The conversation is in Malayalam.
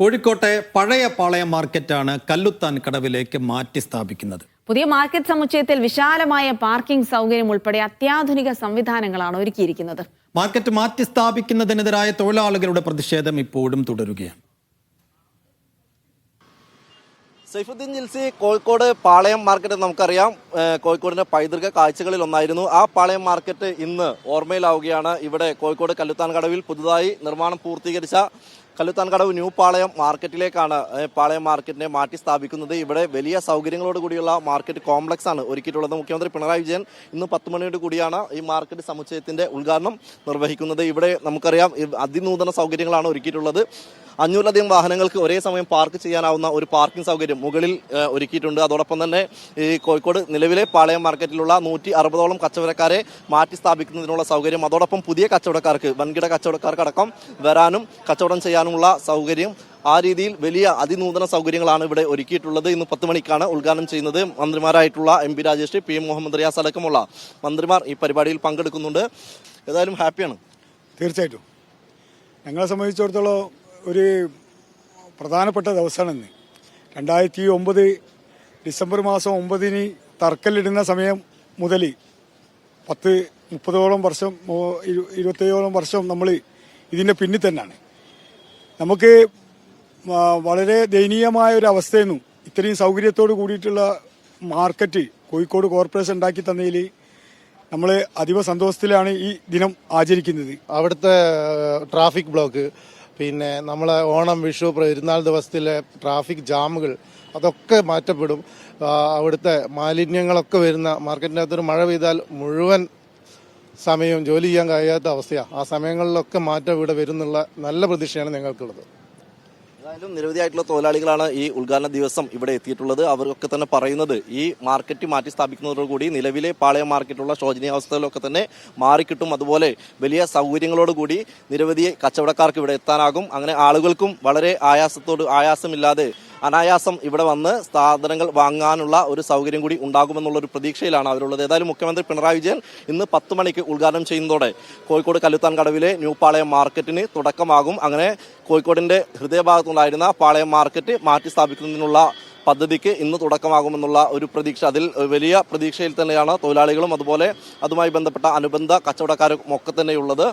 കോഴിക്കോട്ടെ പഴയ പാളയം മാർക്കറ്റാണ് കല്ലുത്താൻ കടവിലേക്ക് മാറ്റി സ്ഥാപിക്കുന്നത്. പുതിയ മാർക്കറ്റ് സമുച്ചയത്തിൽ വിശാലമായ പാർക്കിംഗ് സൗകര്യം ഉൾപ്പെടെ അത്യാധുനിക സംവിധാനങ്ങളാണ് ഒരുക്കിയിരിക്കുന്നത്. മാർക്കറ്റ് മാറ്റി സ്ഥാപിക്കുന്നതിനെതിരായ തൊഴിലാളികളുടെ പ്രതിഷേധം ഇപ്പോഴും തുടരുകയാണ്. സൈഫുദ്ദീൻ ജിൽസി കോഴിക്കോട് പാളയം മാർക്കറ്റ് നമുക്കറിയാം. കോഴിക്കോടിന്റെ പൈതൃക കാഴ്ചകളിൽ ഒന്നായിരുന്നു. ആ പാളയം മാർക്കറ്റ് ഇന്ന് ഓർമ്മയിലാവുകയാണ്. ഇവിടെ കോഴിക്കോട് കല്ലുത്താൻ കടവിൽ പുതുതായി നിർമ്മാണം പൂർത്തീകരിച്ച കല്ലുത്താൻ കടവ് ന്യൂ പാളയം മാർക്കറ്റിലേക്കാണ് പാളയം മാർക്കറ്റിനെ മാറ്റി സ്ഥാപിക്കുന്നത്. ഇവിടെ വലിയ സൗകര്യങ്ങളോട് കൂടിയുള്ള മാർക്കറ്റ് കോംപ്ലക്സ് ആണ് ഒരുക്കിയിട്ടുള്ളത്. മുഖ്യമന്ത്രി പിണറായി വിജയൻ ഇന്ന് പത്ത് മണിയോട് കൂടിയാണ് ഈ മാർക്കറ്റ് സമുച്ചയത്തിന്റെ ഉദ്ഘാടനം നിർവഹിക്കുന്നത്. ഇവിടെ നമുക്കറിയാം അതിനൂതന സൗകര്യങ്ങളാണ് ഒരുക്കിയിട്ടുള്ളത്. അഞ്ഞൂറിലധികം വാഹനങ്ങൾക്ക് ഒരേ സമയം പാർക്ക് ചെയ്യാനാവുന്ന ഒരു പാർക്കിംഗ് സൗകര്യം മുകളിൽ ഒരുക്കിയിട്ടുണ്ട്. അതോടൊപ്പം തന്നെ ഈ കോഴിക്കോട് നിലവിലെ പാളയം മാർക്കറ്റിലുള്ള നൂറ്റി അറുപതോളം കച്ചവടക്കാരെ മാറ്റി സ്ഥാപിക്കുന്നതിനുള്ള സൗകര്യം. അതോടൊപ്പം പുതിയ കച്ചവടക്കാർക്ക് വൻകിട കച്ചവടക്കാർക്കടക്കം വരാനും കച്ചവടം ചെയ്യാനുമുള്ള സൗകര്യം. ആ രീതിയിൽ വലിയ അതിനൂതന സൗകര്യങ്ങളാണ് ഇവിടെ ഒരുക്കിയിട്ടുള്ളത്. ഇന്ന് പത്ത് മണിക്കാണ് ഉദ്ഘാടനം ചെയ്യുന്നത് മന്ത്രിമാരായിട്ടുള്ള M P Rajesh P M Muhammad Riyas അടക്കമുള്ള മന്ത്രിമാർ ഈ പരിപാടിയിൽ പങ്കെടുക്കുന്നുണ്ട്. ഏതായാലും ഹാപ്പിയാണ്. തീർച്ചയായിട്ടും. ഞങ്ങളെ സംബന്ധിച്ചിടത്തോളം ഒരു പ്രധാനപ്പെട്ട ദിവസമാണ് ഇന്ന് രണ്ടായിരത്തി ഒമ്പത് ഡിസംബർ മാസം ഒമ്പതിന് തറക്കല്ലിടുന്ന സമയം മുതൽ പത്ത് മുപ്പതോളം വർഷം ഇരുപത്തേഴോളം വർഷം നമ്മൾ ഇതിന്റെ പിന്നിൽ തന്നെയാണ്. നമുക്ക് വളരെ ദയനീയമായ ഒരു അവസ്ഥയെന്നു ഇത്രയും സൗകര്യത്തോട് കൂടിയിട്ടുള്ള മാർക്കറ്റ് കോഴിക്കോട് കോർപ്പറേഷൻ ഉണ്ടാക്കി തന്നതിൽ നമ്മൾ അതീവ സന്തോഷത്തിലാണ് ഈ ദിനം ആചരിക്കുന്നത്. അവിടുത്തെ ട്രാഫിക് ബ്ലോക്ക് പിന്നെ നമ്മളെ ഓണം വിഷു പെരുന്നാൾ ദിവസത്തിലെ ട്രാഫിക് ജാമുകൾ അതൊക്കെ മാറ്റപ്പെടും. അവിടുത്തെ മാലിന്യങ്ങളൊക്കെ വരുന്ന മാർക്കറ്റിന്റെ അകത്തൊരു മഴ പെയ്താൽ മുഴുവൻ സമയം ജോലി ചെയ്യാൻ കഴിയാത്ത അവസ്ഥയാണ് ആ സമയങ്ങളിലൊക്കെ മാറ്റം ഇവിടെ വരുന്നുള്ള നല്ല പ്രതീക്ഷയാണ് ഞങ്ങൾക്കുള്ളത്. ഏതായാലും നിരവധിയായിട്ടുള്ള തൊഴിലാളികളാണ് ഈ ഉദ്ഘാടന ദിവസം ഇവിടെ എത്തിയിട്ടുള്ളത്. അവരൊക്കെ തന്നെ പറയുന്നത് ഈ മാർക്കറ്റ് മാറ്റി സ്ഥാപിക്കുന്നതോടുകൂടി നിലവിലെ പാളയം മാർക്കറ്റുള്ള ശോചനീയാവസ്ഥകളൊക്കെ തന്നെ മാറിക്കിട്ടും. അതുപോലെ വലിയ സൗകര്യങ്ങളോടുകൂടി നിരവധി കച്ചവടക്കാർക്ക് ഇവിടെ എത്താനാകും. അങ്ങനെ ആളുകൾക്കും വളരെ ആയാസത്തോട് ആയാസമില്ലാതെ അനായാസം ഇവിടെ വന്ന് സാധനങ്ങൾ വാങ്ങാനുള്ള ഒരു സൗകര്യം കൂടി ഉണ്ടാകുമെന്നുള്ള ഒരു പ്രതീക്ഷയിലാണ് അവരുള്ളത്. ഏതായാലും മുഖ്യമന്ത്രി പിണറായി വിജയൻ ഇന്ന് പത്ത് മണിക്ക് ഉദ്ഘാടനം ചെയ്യുന്നതോടെ കോഴിക്കോട് കല്ലുത്താൻ കടവിലെ ന്യൂ പാളയം മാർക്കറ്റിന് തുടക്കമാകും. അങ്ങനെ കോഴിക്കോടിന്റെ ഹൃദയഭാഗത്തുണ്ടായിരുന്ന പാളയം മാർക്കറ്റ് മാറ്റി സ്ഥാപിക്കുന്നതിനുള്ള പദ്ധതിക്ക് ഇന്ന് തുടക്കമാകുമെന്നുള്ള ഒരു പ്രതീക്ഷ അതിൽ വലിയ പ്രതീക്ഷയിൽ തന്നെയാണ് തൊഴിലാളികളും. അതുപോലെ അതുമായി ബന്ധപ്പെട്ട അനുബന്ധ കച്ചവടക്കാരും ഒക്കെ തന്നെയുള്ളത്.